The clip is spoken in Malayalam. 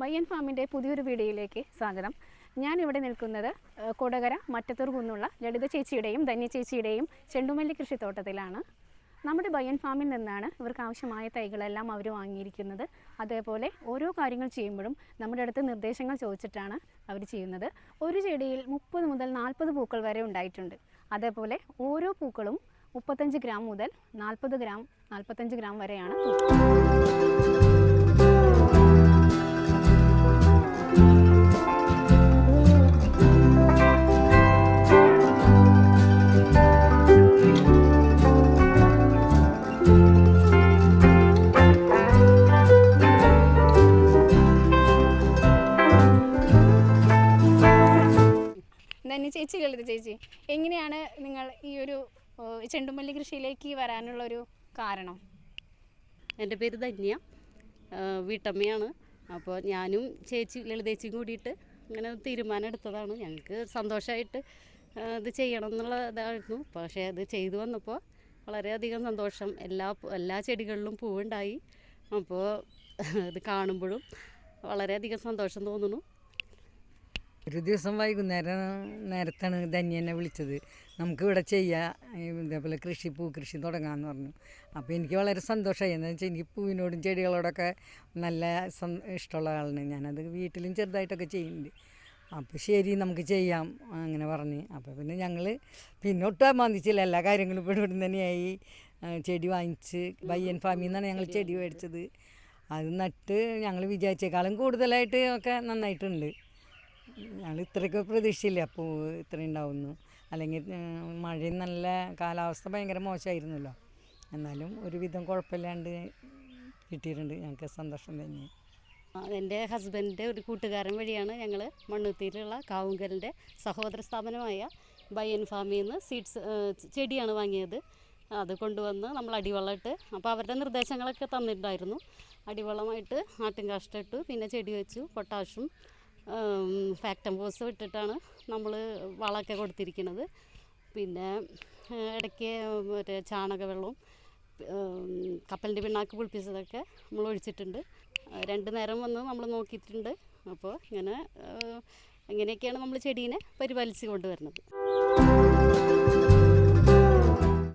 മയ്യൻ ഫാമിന്റെ പുതിയൊരു വീഡിയോയിലേക്ക് സ്വാഗതം. ഞാനിവിടെ നിൽക്കുന്നത് കൊടകര മറ്റത്തൂർ കുന്നുള്ള ലളിത ചേച്ചിയുടെയും ധന്യ ചേച്ചിയുടെയും ചെണ്ടുമല്ലി കൃഷിത്തോട്ടത്തിലാണ്. നമ്മുടെ ബയ്യൻ ഫാമിൽ നിന്നാണ് ഇവർക്ക് ആവശ്യമായ തൈകളെല്ലാം അവർ വാങ്ങിയിരിക്കുന്നത്. അതേപോലെ ഓരോ കാര്യങ്ങൾ ചെയ്യുമ്പോഴും നമ്മുടെ അടുത്ത് നിർദ്ദേശങ്ങൾ ചോദിച്ചിട്ടാണ് അവർ ചെയ്യുന്നത്. ഒരു ചെടിയിൽ മുപ്പത് മുതൽ നാൽപ്പത് പൂക്കൾ വരെ ഉണ്ടായിട്ടുണ്ട്. അതേപോലെ ഓരോ പൂക്കളും മുപ്പത്തഞ്ച് ഗ്രാം മുതൽ നാൽപ്പത് ഗ്രാം നാൽപ്പത്തഞ്ച് ഗ്രാം വരെയാണ് തൂക്കം ചേച്ചി ലളിത ചേച്ചി. എങ്ങനെയാണ് നിങ്ങൾ ഈ ഒരു ചെണ്ടുമല്ലി കൃഷിയിലേക്ക് വരാനുള്ള ഒരു കാരണം? എന്റെ പേര് ധന്യ. വീട്ടമ്മയാണ്. അപ്പോൾ ഞാനും ചേച്ചി ലളിതേച്ചിയും കൂടിയിട്ട് അങ്ങനെ തീരുമാനം എടുത്തതാണ്. ഞങ്ങൾക്ക് സന്തോഷമായിട്ട് ഇത് ചെയ്യണം എന്നുള്ള ഇതായിരുന്നു പക്ഷേ അത് ചെയ്തു വന്നപ്പോൾ വളരെയധികം സന്തോഷം. എല്ലാ എല്ലാ ചെടികളിലും പൂവുണ്ടായി. അപ്പോൾ ഇത് കാണുമ്പോഴും വളരെയധികം സന്തോഷം തോന്നുന്നു. ഒരു ദിവസം വൈകുന്നേരം നേരത്താണ് ധന്യനെ വിളിച്ചത്. നമുക്ക് ഇവിടെ ചെയ്യാം ഇതേപോലെ കൃഷി പൂ കൃഷി തുടങ്ങാമെന്ന് പറഞ്ഞു. അപ്പോൾ എനിക്ക് വളരെ സന്തോഷമായി. എന്താണെന്ന് വെച്ചാൽ എനിക്ക് പൂവിനോടും ചെടികളോടൊക്കെ നല്ല ഇഷ്ടമുള്ള ആളാണ്. ഞാനത് വീട്ടിലും ചെറുതായിട്ടൊക്കെ ചെയ്യുന്നുണ്ട്. അപ്പോൾ ശരി നമുക്ക് ചെയ്യാം അങ്ങനെ പറഞ്ഞ്. അപ്പോൾ പിന്നെ ഞങ്ങൾ പിന്നെ ഒട്ടും അമാന്തിച്ചില്ല എല്ലാ കാര്യങ്ങളും ഇപ്പോൾ ഇവിടെ തന്നെയായി. ചെടി വാങ്ങിച്ച് ബയ്യൻ ഫാമിൽ നിന്നാണ് ഞങ്ങൾ ചെടി മേടിച്ചത്. അത് നട്ട് ഞങ്ങൾ വിചാരിച്ചേക്കാളും കൂടുതലായിട്ട് ഒക്കെ നന്നായിട്ടുണ്ട്. ഞങ്ങൾ ഇത്രയ്ക്ക് പ്രതീക്ഷയില്ല? അപ്പോൾ ഇത്ര ഉണ്ടാവുന്നു. അല്ലെങ്കിൽ മഴയും നല്ല കാലാവസ്ഥ ഭയങ്കര മോശമായിരുന്നല്ലോ. എന്നാലും ഒരുവിധം കുഴപ്പമില്ലാണ്ട് കിട്ടിയിട്ടുണ്ട്. ഞങ്ങൾക്ക് സന്തോഷം തന്നെ. എന്റെ ഹസ്ബൻഡിന്റെ ഒരു കൂട്ടുകാരൻ വഴിയാണ് ഞങ്ങൾ മണ്ണുത്തിയിലുള്ള കാവുങ്കലിന്റെ സഹോദര സ്ഥാപനമായ ബയ്യൻ ഫാമിൽ നിന്ന് സീഡ്സ് ചെടിയാണ് വാങ്ങിയത്. അത് കൊണ്ടുവന്ന് നമ്മൾ അടിവെള്ളമിട്ട് അപ്പോൾ അവരുടെ നിർദ്ദേശങ്ങളൊക്കെ തന്നിട്ടുണ്ടായിരുന്നു. അടിവെള്ളമായിട്ട് ആട്ടിൻ കാഷ്ടം ഇട്ടു പിന്നെ ചെടി വെച്ചു പൊട്ടാഷും ഫാക്ടംബോസും ഇട്ടിട്ടാണ് നമ്മൾ വളമൊക്കെ കൊടുത്തിരിക്കുന്നത്. പിന്നെ ഇടയ്ക്ക് മറ്റേ ചാണകവെള്ളവും വെള്ളവും കപ്പലിന്റെ പിണ്ണാക്ക് പുളിപ്പിച്ചതൊക്കെ നമ്മൾ ഒഴിച്ചിട്ടുണ്ട്. രണ്ട് നേരം വന്ന് നമ്മൾ നോക്കിയിട്ടുണ്ട്. അപ്പോൾ ഇങ്ങനെ ഇങ്ങനെയൊക്കെയാണ് നമ്മൾ ചെടീനെ പരിപാലിച്ച് കൊണ്ടുവരുന്നത്.